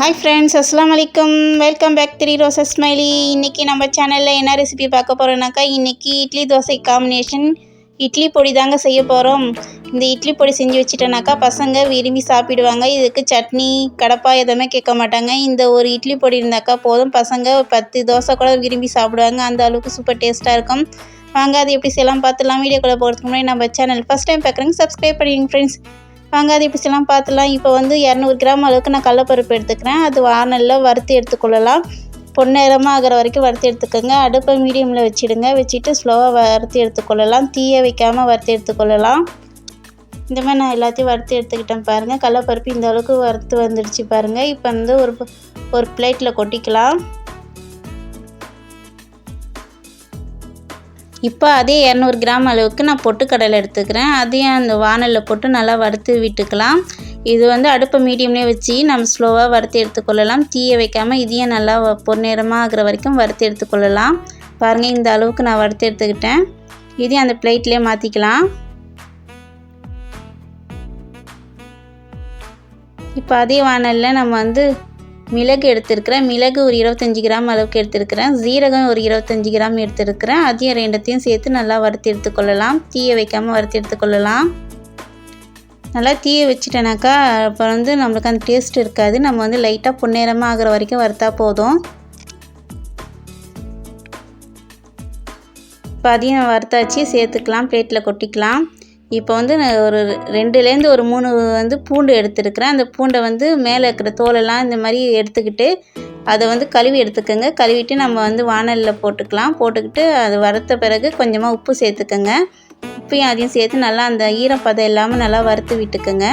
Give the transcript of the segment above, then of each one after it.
Hi friends அஸ்லாம் வலைக்கம் welcome back three roses smiley இன்றைக்கி நம்ம சேனலில் என்ன ரெசிபி பார்க்க போகிறோன்னாக்கா இன்றைக்கி இட்லி தோசை காம்பினேஷன் இட்லி பொடி தாங்க செய்ய போகிறோம் இந்த இட்லி பொடி செஞ்சு வச்சுட்டோனாக்கா பசங்க விரும்பி சாப்பிடுவாங்க. இதுக்கு சட்னி கடப்பா எதுவுமே கேட்க மாட்டாங்க. இந்த ஒரு இட்லி பொடி இருந்தாக்கா போதும். பசங்க பத்து தோசை கூட விரும்பி சாப்பிடுவாங்க. அந்த அளவுக்கு சூப்பர் டேஸ்ட்டாக இருக்கும். வாங்க அது எப்படி செய்யலாம் பார்த்துலாம் வீடியோக்குள்ளே போகிறதுக்கு முன்னாடி நம்ம சேனல் ஃபஸ்ட் டைம் பார்க்குறேங்க சப்ஸ்கிரைப் பண்ணிடுங்க ஃப்ரெண்ட்ஸ் வாங்க அது பார்த்துலாம் இப்போ வந்து இரநூறு கிராம் அளவுக்கு நான் கடலப்பருப்பு எடுத்துக்கிறேன். அது வானலில் வறுத்து எடுத்துக்கொள்ளலாம். பொன்னிறமாக ஆகிற வரைக்கும் வறுத்து எடுத்துக்கோங்க. அடுப்பை மீடியமில் வச்சுடுங்க. வச்சுட்டு ஸ்லோவாக வறுத்து எடுத்துக்கொள்ளலாம். தீயை வைக்காமல் வறுத்து எடுத்துக்கொள்ளலாம். இந்த மாதிரி நான் எல்லாத்தையும் வறுத்து எடுத்துக்கிட்டேன் பாருங்கள் கடலப்பருப்பு இந்த அளவுக்கு வறுத்து வந்துடுச்சு பாருங்கள் இப்போ வந்து ஒரு ஒரு பிளேட்டில் கொட்டிக்கலாம். இப்போ அதே இரநூறு கிராம் அளவுக்கு நான் பொட்டுக்கடலை எடுத்துக்கிறேன். அதையும் அந்த வானலில் போட்டு நல்லா வறுத்து விட்டுக்கலாம். இது வந்து அடுப்பை மீடியம்லேயே வச்சு நம்ம ஸ்லோவாக வறுத்து எடுத்துக்கொள்ளலாம். தீயை வைக்காமல் இதையும் நல்லா பொன்னிறமாக ஆகிற வரைக்கும் வறுத்து எடுத்துக்கொள்ளலாம். பாருங்கள் இந்த அளவுக்கு நான் வறுத்து எடுத்துக்கிட்டேன். இதையும் அந்த பிளேட்லேயே மாற்றிக்கலாம் இப்போ அதே வானலில் நம்ம வந்து மிளகு எடுத்திருக்கிறேன். மிளகு ஒரு இருபத்தஞ்சி கிராம் அளவுக்கு எடுத்திருக்கிறேன். ஜீரகம் ஒரு இருபத்தஞ்சி கிராம் எடுத்திருக்கிறேன். அதையும் ரெண்டத்தையும் சேர்த்து நல்லா வறுத்து எடுத்துக்கொள்ளலாம். தீயை வைக்காமல் வறுத்து எடுத்துக்கொள்ளலாம். நல்லா தீயை வச்சுட்டேனாக்கா அப்புறம் வந்து நம்மளுக்கு அந்த டேஸ்ட் இருக்காது. நம்ம வந்து லைட்டாக பொன்னேரமாக ஆகிற வரைக்கும் வறுத்தா போதும். இப்போ அதையும் வறுத்தாச்சு. சேர்த்துக்கலாம். பிளேட்டில் கொட்டிக்கலாம். இப்போ வந்து நான் ஒரு ரெண்டுலேருந்து ஒரு மூணு வந்து பூண்டு எடுத்துருக்கிறேன். அந்த பூண்டை வந்து மேலே இருக்கிற தோலெல்லாம் இந்த மாதிரி எடுத்துக்கிட்டு அதை வந்து கழுவி எடுத்துக்கோங்க. கழுவிட்டு நம்ம வந்து வானலில் போட்டுக்கலாம். போட்டுக்கிட்டு அது வறுத்த பிறகு கொஞ்சமாக உப்பு சேர்த்துக்கோங்க. உப்பையும் அதையும் சேர்த்து நல்லா அந்த ஈரப்பதம் இல்லாமல் நல்லா வறுத்து விட்டுக்கோங்க.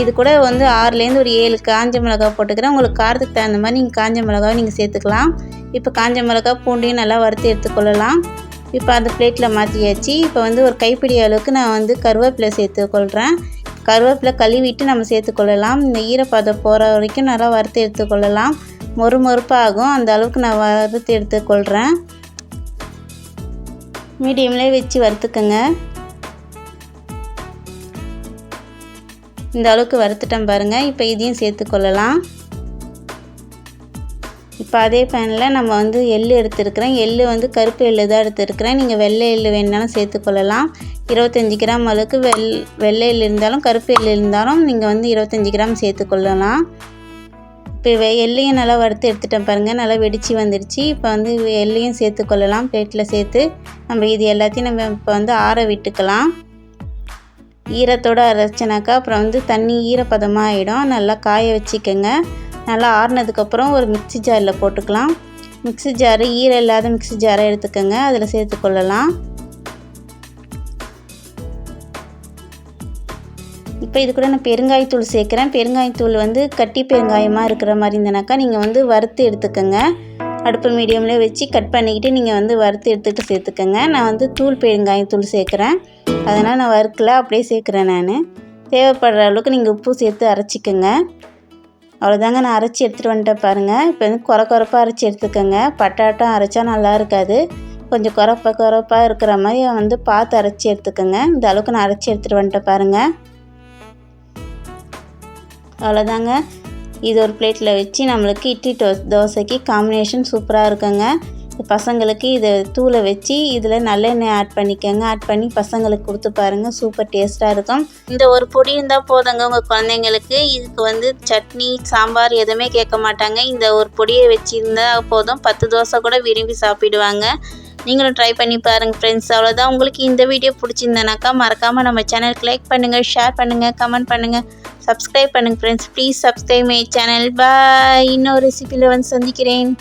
இது கூட வந்து ஆறுலேருந்து ஒரு ஏழு காஞ்ச மிளகா போட்டுக்கிறேன். உங்களுக்கு காரத்துக்கு தகுந்த மாதிரி நீங்கள் காஞ்ச மிளகாவை நீங்கள் சேர்த்துக்கலாம். இப்போ காஞ்ச மிளகா பூண்டையும் நல்லா வறுத்து எடுத்துக்கொள்ளலாம். இப்போ அந்த பிளேட்டில் மாற்றியாச்சு. இப்போ வந்து ஒரு கைப்பிடி அளவுக்கு நான் வந்து கருவேப்பிலை சேர்த்துக்கொள்கிறேன் கருவேப்பிலை கழுவிட்டு நம்ம சேர்த்துக்கொள்ளலாம் இந்த ஈரப்பதம் போகிற வரைக்கும் நல்லா வறுத்து எடுத்துக்கொள்ளலாம் மொறு மொறுப்பாகும். அந்த அளவுக்கு நான் வறுத்து எடுத்துக்கொள்கிறேன் மீடியம்லேயே வச்சு வறுத்துக்கோங்க. இந்த அளவுக்கு வறுத்துட்டேன் பாருங்கள் இப்போ இதையும் சேர்த்துக்கொள்ளலாம் இப்போ அதே பேனில் நம்ம வந்து எள் எடுத்துருக்கிறேன். எள் வந்து கருப்பு எள் தான் எடுத்துருக்கிறேன். நீங்கள் வெள்ளை எள் வேணாலும் சேர்த்துக்கொள்ளலாம். இருபத்தஞ்சி கிராம் அளவுக்கு வெள் வெள்ளை எள் இருந்தாலும் கருப்பு எள் இருந்தாலும் நீங்கள் வந்து இருபத்தஞ்சி கிராம் சேர்த்துக்கொள்ளலாம். இப்போ எள்ளையும் நல்லா வறுத்து எடுத்துட்டேன் பாருங்கள் நல்லா வெடித்து வந்துடுச்சு இப்போ வந்து எள்ளையும் சேர்த்துக்கொள்ளலாம். பிளேட்டில் சேர்த்து நம்ம இது எல்லாத்தையும் நம்ம இப்போ வந்து ஆற விட்டுக்கலாம். ஈரத்தோடு அரைச்சினாக்கா அப்புறம் வந்து தண்ணி ஈரப்பதமாக ஆகிடும் நல்லா காய வச்சுக்கோங்க. நல்லா ஆறுனதுக்கப்புறம் ஒரு மிக்சி ஜாரில் போட்டுக்கலாம். மிக்சி ஜாரு ஈரம் இல்லாத மிக்சி ஜாரை எடுத்துக்கோங்க. அதில் சேர்த்துக்கொள்ளலாம் இப்போ இது கூட நான் பெருங்காயத்தூள் சேர்க்குறேன். பெருங்காயத்தூள் வந்து கட்டி பெருங்காயமாக இருக்கிற மாதிரி இருந்தனாக்கா நீங்கள் வந்து வறுத்து எடுத்துக்கோங்க. அடுப்பு மீடியம்லேயே வச்சு கட் பண்ணிக்கிட்டு நீங்கள் வந்து வறுத்து எடுத்துகிட்டு சேர்த்துக்கோங்க. நான் வந்து தூள் பெருங்காயத்தூள் சேர்க்குறேன். அதனால் நான் வறுக்கல அப்படியே சேர்க்குறேன் நான். தேவைப்படுற அளவுக்கு நீங்கள் உப்பு சேர்த்து அரைச்சிக்கோங்க. அவ்வளோதாங்க நான் அரைச்சி எடுத்துகிட்டு வந்துட்டேன் பாருங்கள் இப்போ வந்து குறை குறைப்பாக அரைச்சி எடுத்துக்கோங்க. பட்டாட்டம் அரைச்சா நல்லா இருக்காது. கொஞ்சம் குறப்ப குறப்பாக இருக்கிற மாதிரி வந்து பார்த்து அரைச்சி எடுத்துக்கோங்க. இந்த அளவுக்கு நான் அரைச்சி எடுத்துகிட்டு வந்துட்டேன் பாருங்கள் அவ்வளோதாங்க. இது ஒரு பிளேட்டில் வச்சு நம்மளுக்கு இட்லி டோ தோசைக்கு காம்பினேஷன் சூப்பராக இருக்குங்க. பசங்களுக்கு இதை தூளை வச்சு இதில் நல்லெண்ணெய் ஆட் பண்ணிக்கோங்க. ஆட் பண்ணி பசங்களுக்கு கொடுத்து பாருங்கள் சூப்பர் டேஸ்ட்டாக இருக்கும். இந்த ஒரு பொடி இருந்தால் போதுங்க உங்கள் குழந்தைங்களுக்கு. இதுக்கு வந்து சட்னி சாம்பார் எதுவுமே கேட்க மாட்டாங்க. இந்த ஒரு பொடியை வச்சுருந்தா போதும். பத்து தோசை கூட விரும்பி சாப்பிடுவாங்க. நீங்களும் ட்ரை பண்ணி பாருங்கள் ஃப்ரெண்ட்ஸ் அவ்வளோதான் உங்களுக்கு இந்த வீடியோ பிடிச்சிருந்தனாக்கா மறக்காமல் நம்ம சேனலுக்கு லைக் பண்ணுங்கள் ஷேர் பண்ணுங்கள் கமெண்ட் பண்ணுங்கள் சப்ஸ்கிரைப் பண்ணுங்கள் friends please subscribe my channel bye இன்னொரு ரெசிபியில் வந்து சந்திக்கிறேன்.